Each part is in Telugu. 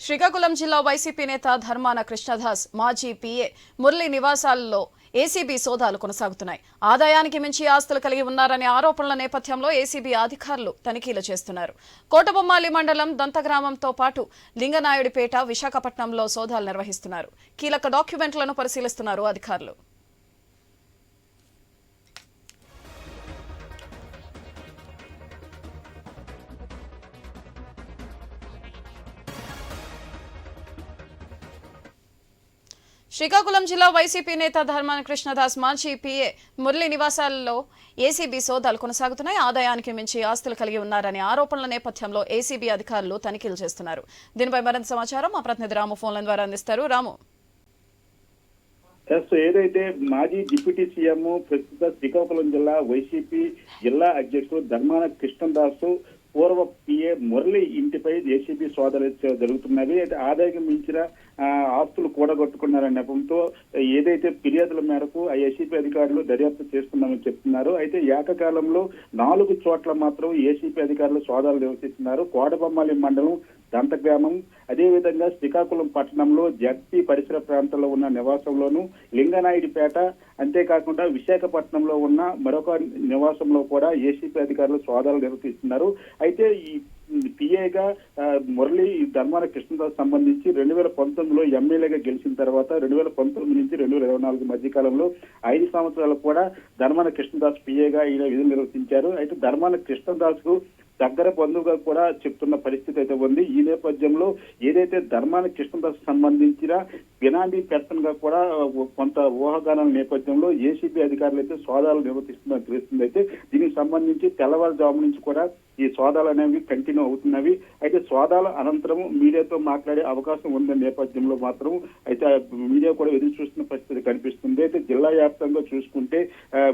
శ్రీకాకుళం జిల్లా వైసీపీ నేత ధర్మాన కృష్ణదాస్ మాజీ పీఏ మురళి నివాసాల్లో ఏసీబీ సోదాలు కొనసాగుతున్నాయి. ఆదాయానికి మించి ఆస్తులు కలిగి ఉన్నారనే ఆరోపణల నేపథ్యంలో ఏసీబీ అధికారులు తనిఖీలు చేస్తున్నారు. కోటబొమ్మాలి మండలం దంతగ్రామంతో పాటు లింగనాయుడిపేట విశాఖపట్నంలో సోదాలు నిర్వహిస్తున్నారు. కీలక డాక్యుమెంట్లను పరిశీలిస్తున్నారు అధికారులు. శ్రీకాకుళం జిల్లా వైసీపీ నేత ధర్మాన కృష్ణదాస్ మాజీ పిఏ మురళి నివాసాల్లో ఏసీబీ సోదాలు కొనసాగుతున్నాయి. ఆదాయానికి మించి ఆస్తులు కలిగి ఉన్నారనే ఆరోపణల నేపథ్యంలో ఏసీబీ అధికారులు తనిఖీలు చేస్తున్నారు. దీనిపై మరింత సమాచారం మా ప్రతినిధి రాము ఫోన్ల ద్వారా అందిస్తారు. రాము. ఎస్ ఏదైతే మాజీ డిప్యూటీ సీఎం ప్రస్తుత శ్రీకాకుళం జిల్లా వైసీపీ జిల్లా అధ్యక్షుడు ధర్మాన కృష్ణదాసు పూర్వ పిఏ మురళి ఇంటిపై ఏసీబీ సోదాలు జరుగుతున్నవి. అయితే ఆదాయం మించిన ఆస్తులు కూడగొట్టుకున్నారనే నెపంతో ఏదైతే ఫిర్యాదుల మేరకు ఆ ఏసీపీ అధికారులు దర్యాప్తు చేస్తున్నామని చెప్తున్నారు. అయితే ఏకకాలంలో నాలుగు చోట్ల మాత్రం ఏసీపీ అధికారులు సోదాలు నిర్వహిస్తున్నారు. కోడబొమ్మాలి మండలం దంతగ్రామం. అదేవిధంగా శ్రీకాకుళం పట్టణంలో జడ్పీ పరిసర ప్రాంతంలో ఉన్న నివాసంలోను లింగనాయుడిపేట అంతేకాకుండా విశాఖపట్నంలో ఉన్న మరొక నివాసంలో కూడా ఏసీపీ అధికారులు సోదాలు నిర్వహిస్తున్నారు. అయితే ఈ పిఏగా మురళి ధర్మాన కృష్ణదాస్ సంబంధించి రెండు వేల పంతొమ్మిదిలో ఎమ్మెల్యేగా గెలిచిన తర్వాత రెండు వేల పంతొమ్మిది నుంచి రెండు వేల ఇరవై నాలుగు మధ్య కాలంలో ఐదు సంవత్సరాలు కూడా ధర్మాన కృష్ణదాస్ పిఏగా ఈయన విధులు నిర్వర్తించారు అయితే ధర్మాన కృష్ణదాస్కు దగ్గర బంధువుగా కూడా చెప్తున్న పరిస్థితి అయితే ఉంది. ఈ నేపథ్యంలో ఏదైతే ధర్మాన కృష్ణదాస్ సంబంధించిన బినామీ పెట్టన్గా కూడా కొంత ఊహాగానాల నేపథ్యంలో ఏసీబీ అధికారులు అయితే సోదాలు నిర్వర్తిస్తున్నట్టు తెలుస్తుంది. అయితే దీనికి సంబంధించి తెల్లవారుజాము నుంచి కూడా ఈ సోదాలు అనేవి కంటిన్యూ అవుతున్నవి. అయితే సోదాల అనంతరం మీడియాతో మాట్లాడే అవకాశం ఉన్న నేపథ్యంలో మాత్రం అయితే మీడియా కూడా ఎదురు చూస్తున్న పరిస్థితి కనిపిస్తుంది. అయితే జిల్లా వ్యాప్తంగా చూసుకుంటే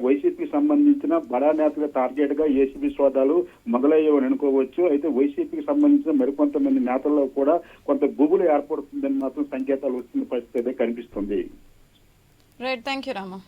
వైసీపీకి సంబంధించిన బడా నేతల టార్గెట్గా ఏసీబీ సోదాలు మొదలయ్యేవని అనుకోవచ్చు. అయితే వైసీపీకి సంబంధించిన మరికొంతమంది నేతల్లో కూడా కొంత గుబులు ఏర్పడుతుందని మాత్రం సంకేతాలు వస్తున్న పరిస్థితి అయితే కనిపిస్తుంది. Right thank you Rama